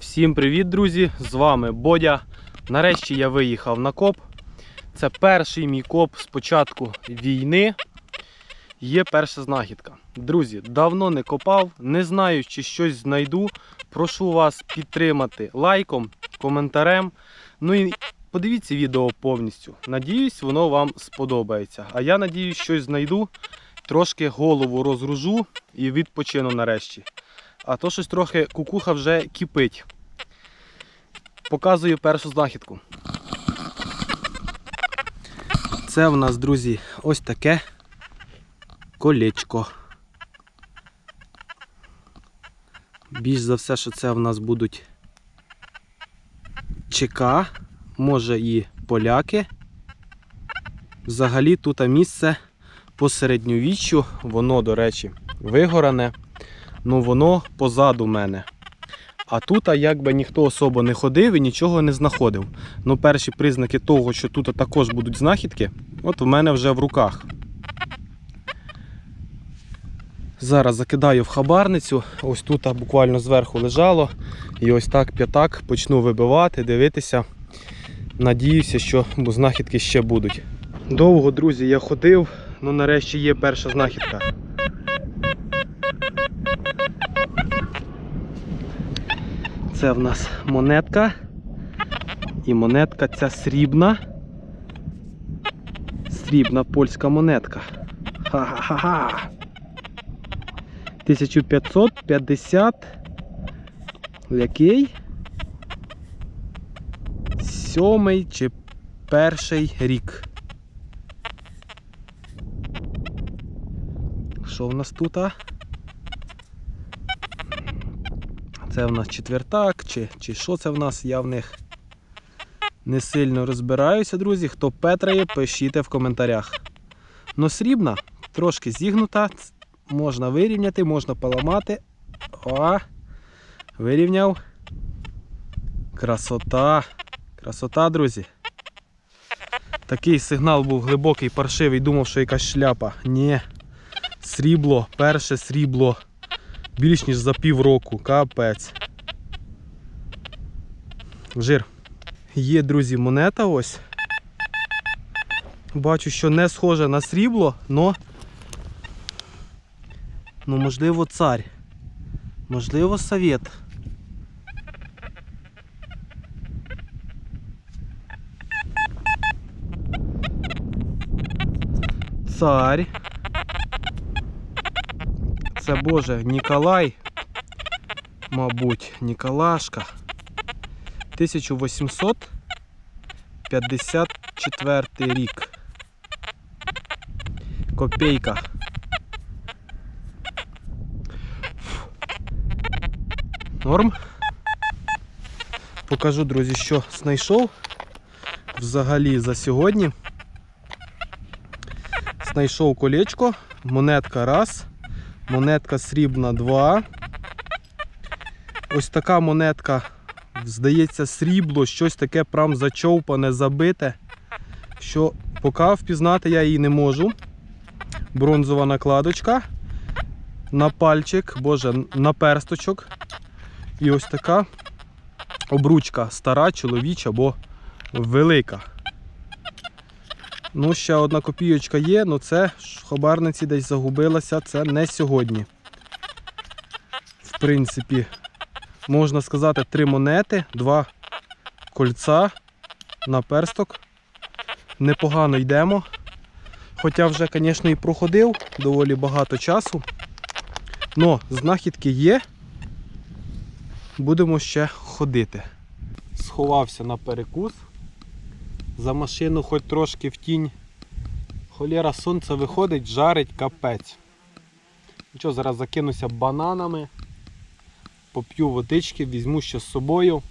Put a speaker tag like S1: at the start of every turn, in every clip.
S1: Всім привіт, друзі! З вами Бодя. Нарешті я виїхав на коп. Це перший мій коп з початку війни. Є перша знахідка. Друзі, давно не копав, не знаю, чи щось знайду. Прошу вас підтримати лайком, коментарем. Ну і подивіться відео повністю. Надіюсь, воно вам сподобається. А я надіюсь, щось знайду, трошки голову розгружу і відпочину нарешті. А то щось трохи кукуха вже кипить. Показую першу знахідку. Це в нас, друзі, ось таке колечко. Більш за все, що це в нас будуть ЧК, може і поляки. Взагалі тут місце по середньовіччю, воно, до речі, вигоране ну воно позаду мене. А тут якби ніхто особо не ходив і нічого не знаходив. Ну, перші признаки того, що тут також будуть знахідки, от в мене вже в руках. Зараз закидаю в хабарницю. Ось тут буквально зверху лежало. І ось так п'ятак почну вибивати, дивитися. Надіюся, що знахідки ще будуть. Довго, друзі, я ходив, ну нарешті є перша знахідка. Це в нас монетка. І монетка ця срібна. Срібна польська монетка. Ха-ха-ха. 1550. Який? Сьомий чи перший рік. Що в нас тут? а? Це в нас четвертак, чи, чи що це в нас, я в них не сильно розбираюся, друзі. Хто петрає, пишіть в коментарях. Но срібна, трошки зігнута, можна вирівняти, можна поламати. О, вирівняв. Красота. Красота, друзі. Такий сигнал був глибокий, паршивий, думав, що якась шляпа. Ні. Срібло, перше срібло. Більш ніж за півроку. Капець. Жир. Є, друзі, монета ось. Бачу, що не схоже на срібло, но. Ну, можливо, цар. Можливо, совет. Царь. Це Боже, Ніколай, мабуть, Ніколашка. 1854 рік. Копейка. Норм. Покажу, друзі, що знайшов взагалі за сьогодні. Знайшов колечко, монетка раз. Монетка срібна 2. Ось така монетка, здається, срібло, щось таке прям зачовпане, забите. Що поки впізнати я її не можу. Бронзова накладочка. На пальчик, боже, на персточок. І ось така обручка стара, чоловіча або велика. Ну, ще одна копійочка є, але це в хабарниці десь загубилася, це не сьогодні. В принципі, можна сказати, три монети, два кольця на персток. Непогано йдемо. Хоча вже, звісно, і проходив доволі багато часу. Но знахідки є. Будемо ще ходити. Сховався на перекус. За машину хоч трошки в тінь. Холєра сонце виходить, жарить капець. Нічого, зараз закинуся бананами, поп'ю водички, візьму ще з собою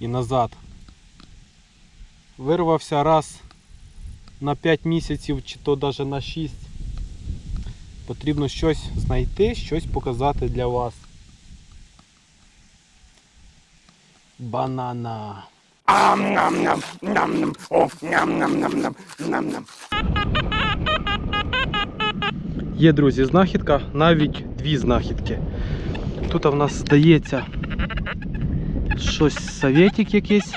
S1: і назад. Вирвався раз на 5 місяців, чи то навіть на 6. Потрібно щось знайти, щось показати для вас. Банана.
S2: Ам-нам-нам, нам-нам, оф, ням-нам-нам-нам, нам-нам.
S1: Є, друзі, знахідка, навіть дві знахідки. Тут в нас здається Щось советик якийсь.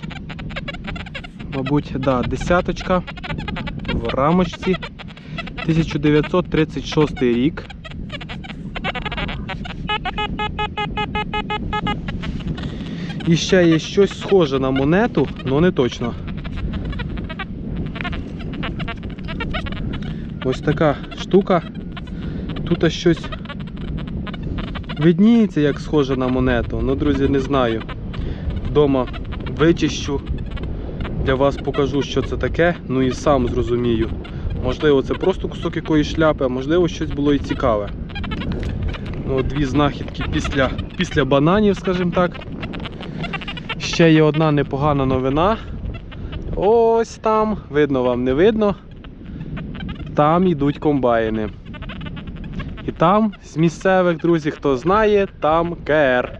S1: Мабуть, да, десяточка в рамочці. 1936 рік. І ще є щось схоже на монету, але не точно. Ось така штука. Тут щось видніється, як схоже на монету. Ну, друзі, не знаю. Вдома вичищу. Для вас покажу, що це таке, ну і сам зрозумію. Можливо, це просто кусок якоїсь шляпи, а можливо, щось було і цікаве. Ну, дві знахідки після, після бананів, скажімо так. Ще є одна непогана новина. Ось там, видно вам не видно. Там йдуть комбайни. І там з місцевих, друзі, хто знає, там КР.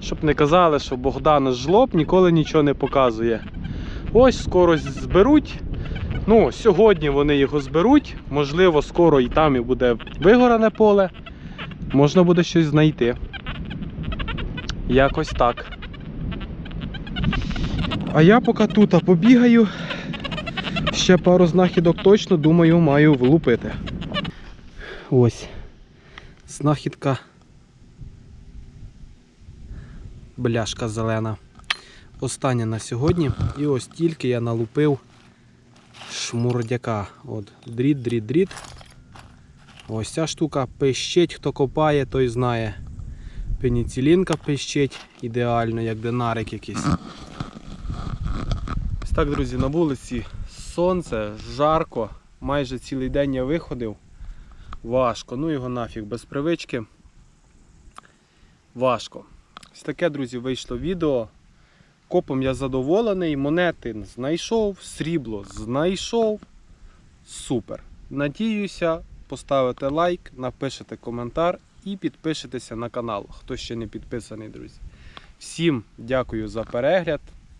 S1: Щоб не казали, що Богдан жлоб ніколи нічого не показує. Ось скоро зберуть. Ну, сьогодні вони його зберуть. Можливо, скоро і там і буде вигоране поле. Можна буде щось знайти. Якось так. А я поки тут побігаю. Ще пару знахідок точно, думаю, маю влупити. Ось. Знахідка. Бляшка зелена. Остання на сьогодні. І ось тільки я налупив шмурдяка. От, дріт, дріт, дріт. Ось ця штука пищить, хто копає, той знає. Пеніцилінка пищить ідеально, як динарик якийсь. Так, друзі, на вулиці сонце, жарко. Майже цілий день я виходив. Важко. Ну його нафіг без привички. Важко. Ось таке, друзі, вийшло відео. Копом я задоволений, монети знайшов, срібло знайшов. Супер. Надіюся, поставите лайк, напишете коментар і підпишетеся на канал, хто ще не підписаний, друзі. Всім дякую за перегляд.